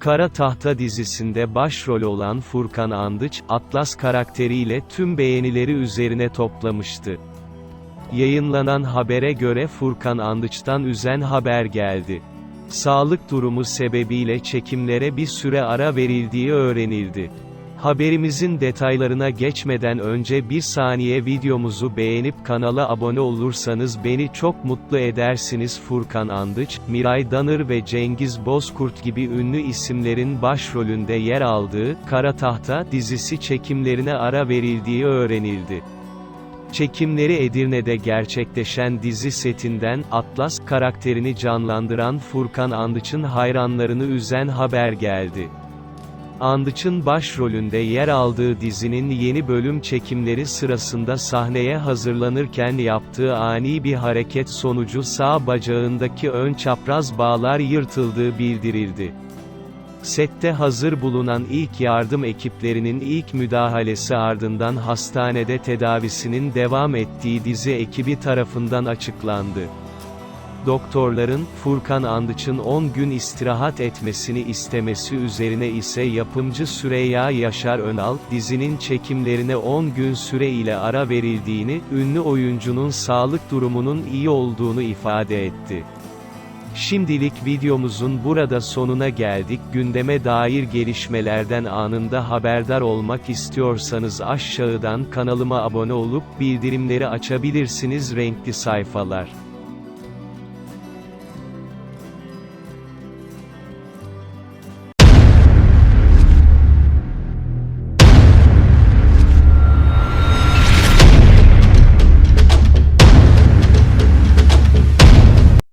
Kara Tahta dizisinde başrol olan Furkan Andıç, Atlas karakteriyle tüm beğenileri üzerine toplamıştı. Yayınlanan habere göre Furkan Andıç'tan üzen haber geldi. Sağlık durumu sebebiyle çekimlere bir süre ara verildiği öğrenildi. Haberimizin detaylarına geçmeden önce bir saniye videomuzu beğenip kanala abone olursanız beni çok mutlu edersiniz Furkan Andıç, Miray Danır ve Cengiz Bozkurt gibi ünlü isimlerin başrolünde yer aldığı, Kara Tahta dizisi çekimlerine ara verildiği öğrenildi. Çekimleri Edirne'de gerçekleşen dizi setinden, Atlas karakterini canlandıran Furkan Andıç'ın hayranlarını üzen haber geldi. Andıç'ın başrolünde yer aldığı dizinin yeni bölüm çekimleri sırasında sahneye hazırlanırken yaptığı ani bir hareket sonucu sağ bacağındaki ön çapraz bağlar yırtıldığı bildirildi. Sette hazır bulunan ilk yardım ekiplerinin ilk müdahalesi ardından hastanede tedavisinin devam ettiği dizi ekibi tarafından açıklandı. Doktorların, Furkan Andıç'ın 10 gün istirahat etmesini istemesi üzerine ise yapımcı Süreyya Yaşar Önal, dizinin çekimlerine 10 gün süre ile ara verildiğini, ünlü oyuncunun sağlık durumunun iyi olduğunu ifade etti. Şimdilik videomuzun burada sonuna geldik. Gündeme dair gelişmelerden anında haberdar olmak istiyorsanız aşağıdan kanalıma abone olup bildirimleri açabilirsiniz renkli sayfalar.